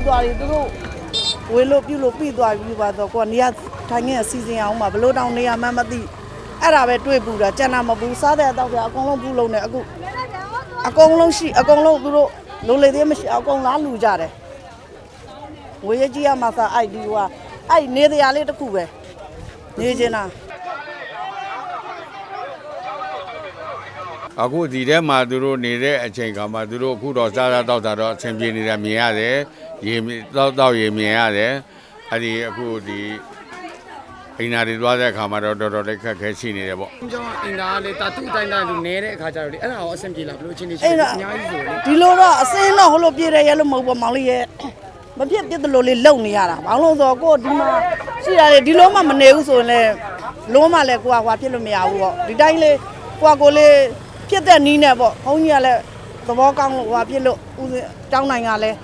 ပြီးသွားပြီသူတို့ဝေလို့ပြုလို့ပြီးသွားပြီပါတော့ကိုကနေရာထိုင်ငင်းအစီအစဉ်အောင်မှာဘလို့တောင်နေရာမှန်းမသိအဲ့ဒါပဲတွေ့ပူတာကျန်တာမပူစားတဲ့အတော့ပြအကုန်လုံးပူလုံးနေအခုအကုန်လုံးရှိအကုန်လုံးသူတို့လိုလေသေးမရှိအကုန်လားလူကြတယ်ငွေရကြီးရမှာစားအဲ့ဒီဟိုကအဲ့နေတရားလေးတစ်ခုပဲနေချင်တာ အခုဒီထဲမှာသူတို့နေတဲ့အချိန်ကမှသူတို့အခုတော့စားစားတောက်တာတော့အဆင်ပြေနေတာမြင်ရတယ်ရေတောက်တောက်ရေမြင်ရတယ်အဲ့ဒီအခုဒီအိမ်နာတွေသွားတဲ့အခါမှာတော့တော်တော်လေးခက်ခဲရှိနေတယ်ပေါ့။ကျောင်းအင်တာကလေတာတူအတိုင်းတိုင်းလူနေတဲ့အခါကျတော့လေအဲ့ဒါကိုအဆင်ပြေလာဘယ်လိုအချင်းချင်းရှိအဲ့လဲဒါအများကြီးဆိုလေဒီလိုတော့အစင်းတော့ဟိုလိုပြည့်တယ်ရဲလို့မဟုတ်ပါမောင်လေးရဲ့မဖြစ်ပြစ်တယ်လို့လေးလုံနေရတာဘာလို့လဲဆိုတော့ကိုယ်ဒီမှာရှိရတယ်ဒီလိုမှမနေဘူးဆိုရင်လည်းလုံးမလည်းကိုကဟွာဖြစ်လို့မရဘူးပေါ့ဒီတိုင်းလေးကိုကကိုလေး ဖြစ်တဲ့နီးနဲ့ပေါ့ဘုန်းကြီးကလည်းသဘောကောင်းလို့ဟွာဖြစ်လို့ဦးစင်းတောင်းနိုင်ကလည်း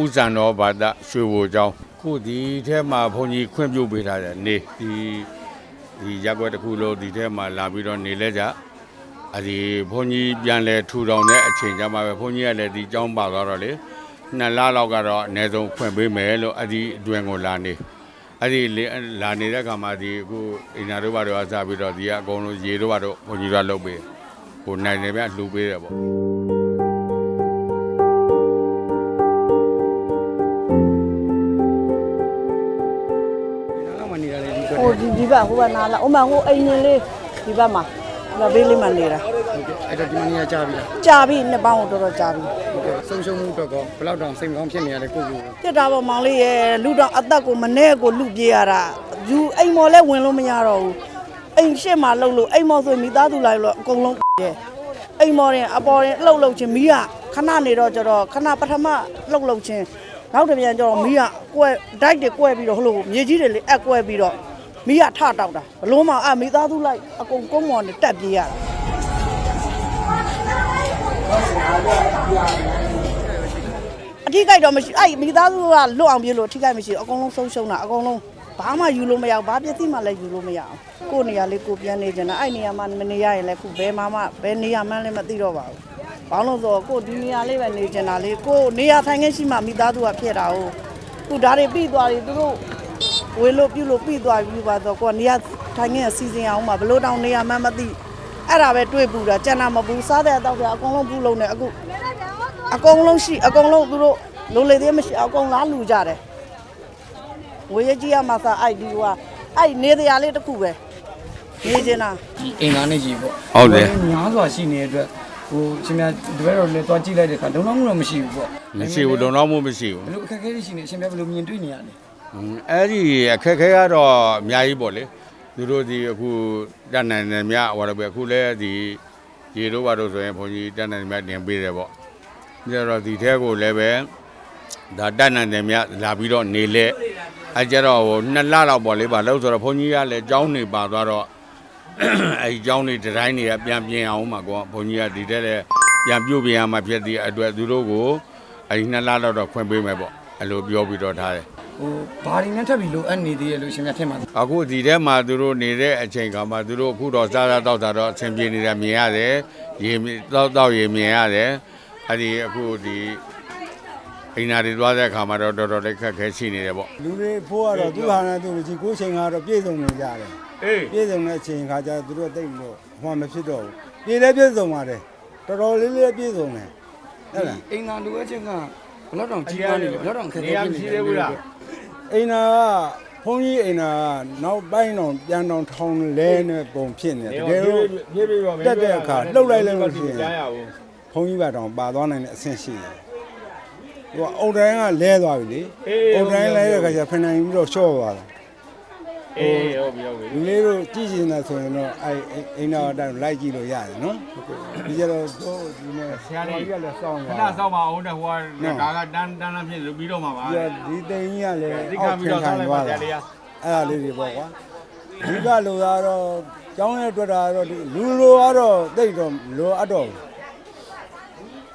ဥဇံတော်ဘာသာရွှေဘိုကျောင်းခုဒီထဲမှာဘုန်းကြီးခွင့်ပြုပေးထားတယ်နေဒီဒီရက်ွက်တစ်ခုလုံးဒီထဲမှာလာပြီးတော့နေလဲကြ အဲ့ဒီဘုန်းကြီးပြန်လဲထူထောင်တဲ့အချိန်ကျမှပဲဘုန်းကြီးကလည်းဒီကျောင်းပါသွားတော့လေနှစ်လလောက်ကတော့အနည်းဆုံးဖွင့်ပေးမယ်လို့အဲ့ဒီအတွင်ကိုလာနေအဲ့ဒီလေလာနေတဲ့အခါမှာဒီအခုအင်နာတို့ဘာတို့ကစားပြီးတော့ဒီကအကုန်လုံးရေတို့ဘာတို့ဘုန်းကြီးတို့ကလုပ်ပေးဟိုနိုင်တယ်ဗျလှူပေးတယ်ပေါ့။နောက်မှနေတာလေဒီကဟိုဒီဒီဘက်ဟိုဘက်နားလာဥမာဟိုအိမ်ငင်းလေးဒီဘက်မှာ ဒီဘက်ဘေးလေးမှာနေတာအဲ့တော့ဒီမနေရာကြာပြီလားကြာပြီနှစ်ပေါင်းတော့တော်တော်ကြာပြီ။ဟုတ်ကဲ့ဆုံးရှုံးမှုတော့ကောဘယ်လောက်တောင်စိတ်မကောင်းဖြစ်နေရလဲကိုကိုဖြစ်တာပေါ့မောင်လေးရဲ့လူတော့အသက်ကိုမနဲ့ကိုလူပြေးရတာယူအိမ်မော်လဲဝင်လို့မရတော့ဘူးအိမ်ရှစ်မှာလှုပ်လို့အိမ်မော်ဆိုမိသားစုလိုက်လို့အကုန်လုံးရဲ့အိမ်မော်ရင်အပေါ်ရင်လှုပ်လှုပ်ချင်းမီးကခဏနေတော့ကျတော့ခဏပထမလှုပ်လှုပ်ချင်းနောက်တစ်ပြန်ကျတော့မီးကကွဲဒိုက်တွေကွဲပြီးတော့ဟလို့မြေကြီးတွေလေအက်ကွဲပြီးတော့ မီးကထတောက်တာဘလို့မှအမိသားစုလိုက်အကုန်ကုန်းမော်နဲ့တက်ပြေးရတာအထိကိုက်တော့မရှိအဲ့မိသားစုကလွတ်အောင်ပြေးလို့အထိကိုက်မရှိဘူးအကုန်လုံးဆုံးရှုံးတာအကုန်လုံးဘာမှယူလို့မရဘူးဘာပစ္စည်းမှလည်းယူလို့မရအောင်ကိုယ့်နေရာလေးကိုပြန်နေကြတာအဲ့နေရာမှာမနေရရင်လည်းခုဘယ်မှာမှဘယ်နေရာမှလည်းမသိတော့ပါဘူးဘာလို့လဲဆိုတော့ကိုယ့်ဒီနေရာလေးပဲနေကြတာလေကိုယ့်နေရာထိုင်ခင်းရှိမှမိသားစုကဖြစ်တာဟုတ်ခုဒါတွေပြီးသွားပြီသူတို့ ဝေလို့ပြုလို့ပြီးသွားပြီပါတော့ကိုကနေရာထိုင်ခင်းအစီအစဉ်အောင်မှာဘလို့တောင်နေရာမှန်းမသိအဲ့ဒါပဲတွေ့ပူတာကျန်တာမပူစားတဲ့အတော့ပြအကုန်လုံးပူလုံးနေအခုအကုန်လုံးရှိအကုန်လုံးသူတို့လိုလေသေးမရှိအကုန်လားလူကြတယ်ငွေရကြီးရမှာစားအဲ့ဒီဟိုကအဲ့နေတရားလေးတစ်ခုပဲနေချင်တာဒီအင်တာနဲ့ကြီးပေါ့ဟုတ်တယ်များစွာရှိနေတဲ့အတွက်ဟိုရှင်များဒီဘက်တော့လေသွားကြည့်လိုက်တဲ့အခါလုံလောက်မှုတော့မရှိဘူးပေါ့မရှိဘူးလုံလောက်မှုမရှိဘူးဘယ်လိုအခက်အခဲတွေရှိနေရှင်များဘယ်လိုမြင်တွေ့နေရလဲอืม အဲ့ဒီအခက်ခဲကတော့အများကြီးပေါ့လေသူတို့ဒီအခုတက်နိုင်တယ်မြဟောတော့ပဲအခုလဲဒီရေတို့ဘာတို့ဆိုရင်ဘုန်းကြီးတက်နိုင်တယ်မြတင်ပေးတယ်ပေါ့ပြီးတော့ဒီထဲကိုလည်းပဲဒါတက်နိုင်တယ်မြလာပြီးတော့နေလဲအဲကြတော့ဟိုနှစ်လလောက်ပေါ့လေဗာလို့ဆိုတော့ဘုန်းကြီးကလည်းကျောင်းနေပါသွားတော့အဲဒီကျောင်းနေဒီတိုင်းတွေကပြန်ပြင်အောင်မှာကွာဘုန်းကြီးကဒီထဲလည်းပြန်ပြုတ်ပြင်ရမှာဖြစ်တဲ့အတွက်သူတို့ကိုအဲဒီနှစ်လလောက်တော့ခွင့်ပေးမယ်ပေါ့အဲ့လိုပြောပြီးတော့ထားတယ် ဟိုဘာတွေနဲ့ထပ်ပြီးလိုအပ်နေသေးရလို့ရှင်များထင်ပါသလဲအခုဒီထဲမှာသူတို့နေတဲ့အချိန်ကမှသူတို့အခုတော့စားစားတောက်တာတော့အဆင်ပြေနေတာမြင်ရတယ်ရေတောက်တောက်ရေမြင်ရတယ်အဲ့ဒီအခုဒီအိမ်နာတွေသွားတဲ့အခါမှာတော့တော်တော်လေးခက်ခဲရှိနေတယ်ပေါ့လူတွေဖို့ကတော့သူ့ဟာနဲ့သူ့မရှိကိုယ်ချိန်ကတော့ပြည့်စုံနေကြတယ်အေးပြည့်စုံတဲ့အချိန်ခါကျသူတို့တိတ်လို့ဟောမဖြစ်တော့ဘူးပြည့်လည်းပြည့်စုံပါတယ်တော်တော်လေးလေးပြည့်စုံတယ်ဟုတ်လားအင်တာလိုအပ်ချက်ကဘယ် လောက်တောင်ကြီးမားနေလဲဘယ်လောက်တောင်ခက်ခဲဖြစ်နေလဲအိမ်နာကဘုန်းကြီးအိမ်နာကနောက်ပိုင်းတော့ပြန်တော့ထောင်းလဲနေပုံဖြစ်နေတယ်တကယ်လို့ပြေးပြေးပါတက်တဲ့အခါလှုပ်လိုက်လိုက်လို့ရှိရင်ဘုန်းကြီးဘက်တော့ပါသွားနိုင်တဲ့အဆင့်ရှိတယ်သူကအုတ်တိုင်းကလဲသွားပြီလေအုတ်တိုင်းလဲတဲ့အခါကျဖင်နိုင်ပြီးတော့ရှော့သွားတာ အေးဟုတ်ပြီဟုတ်ပြီလူလေးတို့ကြည့်ချင်တာဆိုရင်တော့အဲအိမ်တော်အတိုင်းလိုက်ကြည့်လို့ရတယ်နော်ဒီကြတော့တို့ဒီနေ့ဆရာကြီးကလည်းစောင်းခရဏစောင့်ပါအောင်တဲ့ဟိုကကာကတန်းတန်းတန်းဖြစ်ပြီးတော့မှာပါဒီဒီတိန်ကြီးကလည်းဒီကပြီးတော့ဆောင်းလိုက်ပါဆရာလေးကအဲ့ဒါလေးတွေပေါ့ကွာဒီကလိုသားတော့ကျောင်းရဲ့အတွက်တာတော့လူလိုကတော့တိတ်တော့လိုအပ်တော့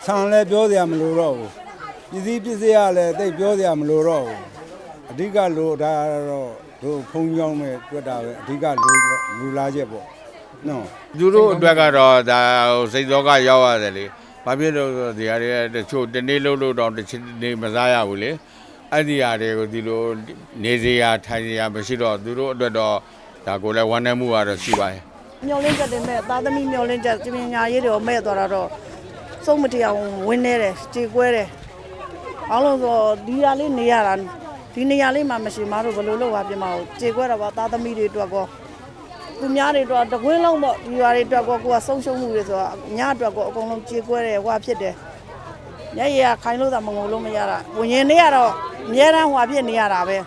ဆန်လည်းပြောစရာမလိုတော့ဘူးပစ္စည်းပစ္စည်းကလည်းတိတ်ပြောစရာမလိုတော့ဘူးအဓိကလို့ဒါတော့ တို့ဖုံးကြောင်းမဲ့တွေ့တာပဲအဓိကလို့လူလာချက်ပေါ့နော်သူတို့အတွက်ကတော့ဒါဟိုစိတ်သောကရောက်ရတယ်လေဘာဖြစ်လို့လဲဆိုတော့ဒီဟာတွေတချို့တနေ့လုံးလို့တော့တစ်ချိန်နေမစားရဘူးလေအဲ့ဒီဟာတွေကိုဒီလိုနေစရာထိုင်စရာမရှိတော့သူတို့အတွက်တော့ဒါကိုလည်းဝမ်းနည်းမှုကတော့ရှိပါတယ်မျောလင်းချက်တင်မဲ့သားသမီးမျောလင်းချက်ပညာရေးတွေကိုမဲ့သွားတာတော့စုံမတရားဝင်းနေတယ်ကြေကွဲတယ်အားလုံးဆိုဒီရလေးနေရတာ ဒီနေရာလေးမှမရှိမတို့ဘယ်လိုလုပ်ပါပြင်မအောင်ကြေကွဲတော့ပါသားသမီးတွေအတွက်ကောသူများတွေအတွက်တကွင်းလုံးပေါ့ဒီရွာတွေအတွက်ကောကိုကဆုံးရှုံးမှုတွေဆိုတော့ညအတွက်ကောအကုန်လုံးကြေကွဲတယ်ဟွာဖြစ်တယ်ညရရခိုင်းလို့သာမငုံလို့မရတာဝင်ရင်နေရတော့အများရန်ဟွာဖြစ်နေရတာပဲ